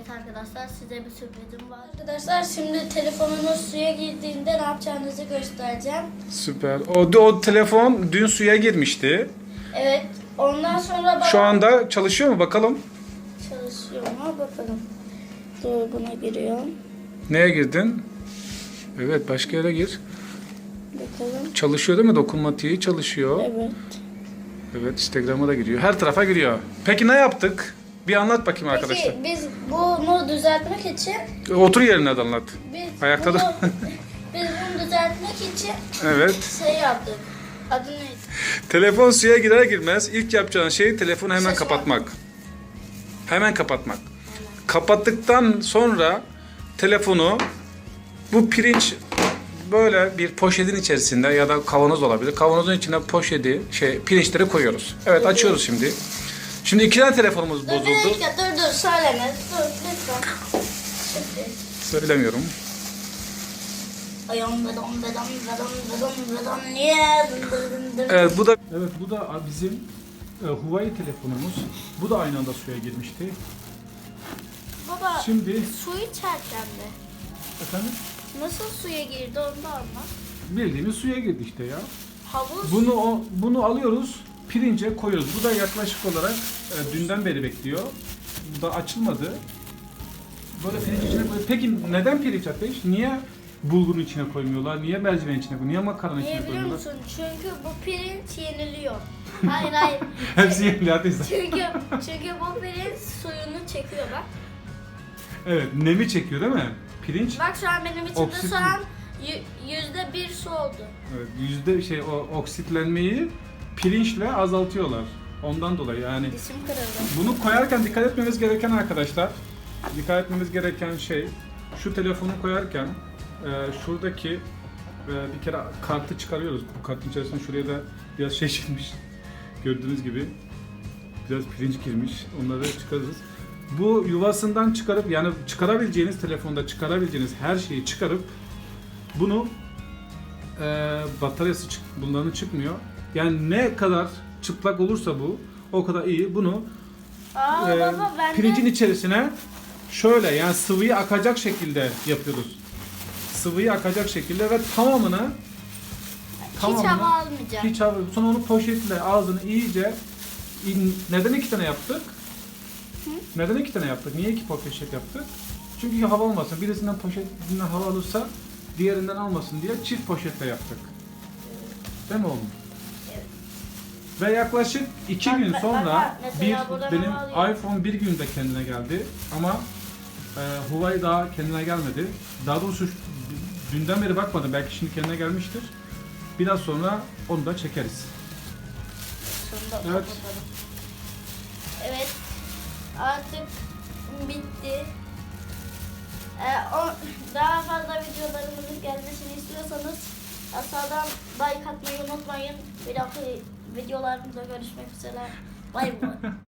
Evet arkadaşlar size bir sürprizim var. Arkadaşlar şimdi telefonunuz suya girdiğinde ne yapacağınızı göstereceğim. Süper. O, o telefon dün suya girmişti. Evet. Ondan sonra bana Şu anda çalışıyor mu bakalım? çalışıyor mu bakalım. Dur buna giriyorum. Neye girdin? Evet başka yere gir. Bakalım. Çalışıyor değil mi? Dokunmatiği çalışıyor. Evet. Evet Instagram'a da giriyor. Her tarafa giriyor. Peki ne yaptık? Bir anlat bakayım arkadaşlar. Peki biz bunu düzeltmek için Otur yerine de anlat. biz Ayakta bunu, da- biz bunu düzeltmek için Evet. şey yaptık. Adı neydi? Telefon suya girer girmez ilk yapacağın şey telefonu hemen Ses kapatmak. Hemen kapatmak. Kapattıktan sonra telefonu bu pirinç böyle bir poşetin içerisinde ya da kavanoz olabilir. Kavanozun içine poşeti, şey pirinçleri koyuyoruz. Evet açıyoruz şimdi. Şimdi iki tane telefonumuz Dur bir bozuldu. dakika dur dur söyleme. Dur lütfen. Şimdi. Söylemiyorum. Ayağım bedon bedon bedon bedon bedon niye? Evet bu da Evet bu da bizim e, Huawei telefonumuz. Bu da aynı anda suya girmişti. Baba Şimdi su içerken de efendim nasıl suya girdi onu da anlat. bildiğimiz suya girdi işte ya. Havuz Bunu o, bunu alıyoruz, pirince koyuyoruz. Bu da yaklaşık olarak e, dünden beri bekliyor. Bu da açılmadı. Böyle pirinç içine koyuyor. Peki neden pirinç ateş? Niye bulgurun içine koymuyorlar? Niye mercimeğin içine koymuyorlar? Niye makarna içine Niye biliyor koymuyorlar? musun? Çünkü bu pirinç yeniliyor. Hayır hayır. Hepsi yerli ateş. çünkü çünkü bu pirinç suyunu çekiyor bak. Evet, nemi çekiyor değil mi? Pirinç. Bak şu an benim içimde Oksitli. şu an yü- yüzde bir su oldu. Evet, yüzde şey o oksitlenmeyi pirinçle azaltıyorlar. Ondan dolayı yani Dişim kırıldı. Bunu koyarken dikkat etmemiz gereken arkadaşlar, dikkat etmemiz gereken şey, şu telefonu koyarken e, şuradaki e, bir kere kartı çıkarıyoruz. Bu kartın içerisine şuraya da biraz şey çıkmış. Gördüğünüz gibi biraz pirinç girmiş. Onları çıkarırız. Bu yuvasından çıkarıp yani çıkarabileceğiniz telefonda çıkarabileceğiniz her şeyi çıkarıp bunu e, bataryası çık, bunların çıkmıyor. Yani ne kadar çıplak olursa bu o kadar iyi. Bunu Aa e, baba ben pirincin de içerisine şöyle yani sıvıyı akacak şekilde yapıyoruz. Sıvıyı akacak şekilde ve tamamını hiç tamamını hava almayacağım. hiç hava sonra onu poşetle ağzını iyice in- neden iki tane yaptık? Neden iki tane yaptık? Niye iki poşet yaptık? Çünkü hava almasın. Birisinden poşetinden hava alırsa diğerinden almasın diye çift poşetle yaptık. Değil mi oğlum? Ve yaklaşık iki Bak, gün bak, sonra bak, mesela bir benim iPhone bir günde kendine geldi ama e, Huawei daha kendine gelmedi. Daha doğrusu şu- dünden beri bakmadım. Belki şimdi kendine gelmiştir. Biraz sonra onu da çekeriz. Sonunda Evet. kapatalım. Evet. Artık bitti. Ee, o, daha fazla videolarımızın gelmesini istiyorsanız aşağıdan like atmayı unutmayın. Bir dahaki videolarımızda görüşmek üzere. Bay bay.